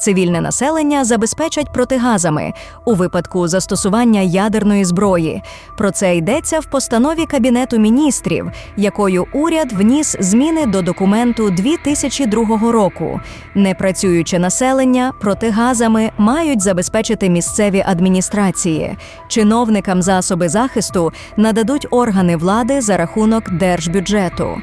Цивільне населення забезпечать протигазами у випадку застосування ядерної зброї. Про це йдеться в постанові Кабінету міністрів, якою уряд вніс зміни до документу 2002 року. Непрацююче населення протигазами мають забезпечити місцеві адміністрації. Чиновникам засоби захисту нададуть органи влади за рахунок держбюджету.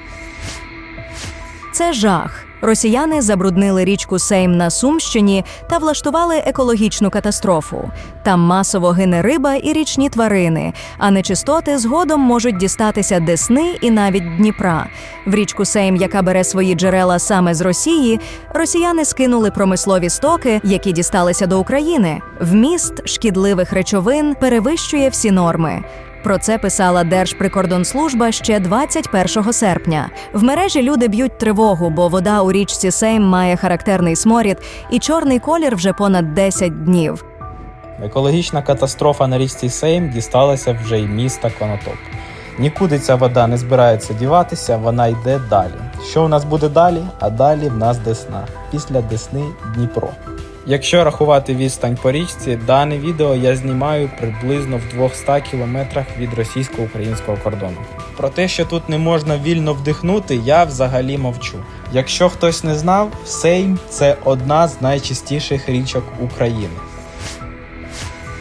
Це жах. Росіяни забруднили річку Сейм на Сумщині та влаштували екологічну катастрофу. Там масово гине риба і річні тварини, а нечистоти згодом можуть дістатися Десни і навіть Дніпра. В річку Сейм, яка бере свої джерела саме з Росії, росіяни скинули промислові стоки, які дісталися до України. Вміст шкідливих речовин перевищує всі норми. Про це писала Держприкордонслужба ще 21 серпня. В мережі люди б'ють тривогу, бо вода у річці Сейм має характерний сморід і чорний колір вже понад 10 днів. Екологічна катастрофа на річці Сейм дісталася вже й міста Конотоп. Нікуди ця вода не збирається діватися, вона йде далі. Що у нас буде далі? А далі в нас Десна. Після Десни Дніпро. Якщо рахувати відстань по річці, дане відео я знімаю приблизно в 200 кілометрах від російсько-українського кордону. Про те, що тут не можна вільно вдихнути, я взагалі мовчу. Якщо хтось не знав, Сейм це одна з найчистіших річок України.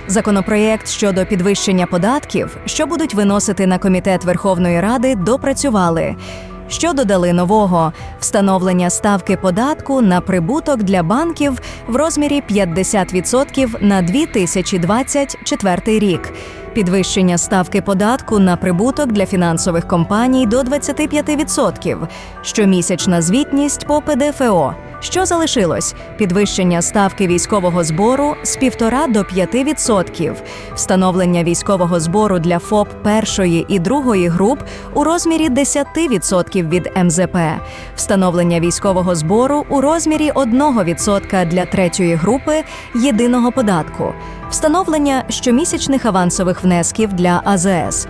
Законопроєкт щодо підвищення податків, що будуть виносити на комітет Верховної Ради, допрацювали. Що додали нового? Встановлення ставки податку на прибуток для банків в розмірі 50% на 2024 рік, підвищення ставки податку на прибуток для фінансових компаній до 25%, щомісячна звітність по ПДФО. Що залишилось? Підвищення ставки військового збору з 1,5 до 5%, встановлення військового збору для ФОП першої і другої груп у розмірі 10% від МЗП, встановлення військового збору у розмірі 1% для третьої групи єдиного податку, встановлення щомісячних авансових внесків для АЗС.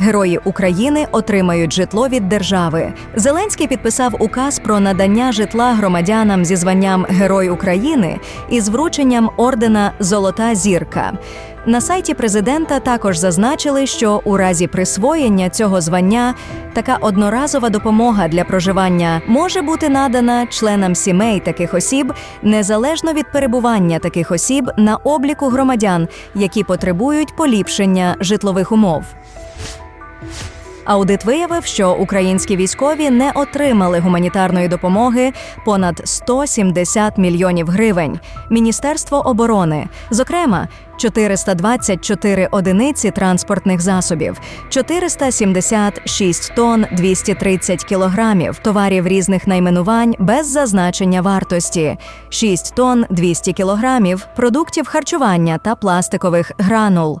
Герої України отримають житло від держави. Зеленський підписав указ про надання житла громадянам зі званням Герой України із врученням ордена Золота зірка. На сайті президента також зазначили, що у разі присвоєння цього звання така одноразова допомога для проживання може бути надана членам сімей таких осіб незалежно від перебування таких осіб на обліку громадян, які потребують поліпшення житлових умов. Аудит виявив, що українські військові не отримали гуманітарної допомоги понад 170 мільйонів гривень. Міністерство оборони, зокрема, 424 одиниці транспортних засобів, 476 тонн 230 кілограмів товарів різних найменувань без зазначення вартості, 6 тонн 200 кілограмів продуктів харчування та пластикових гранул.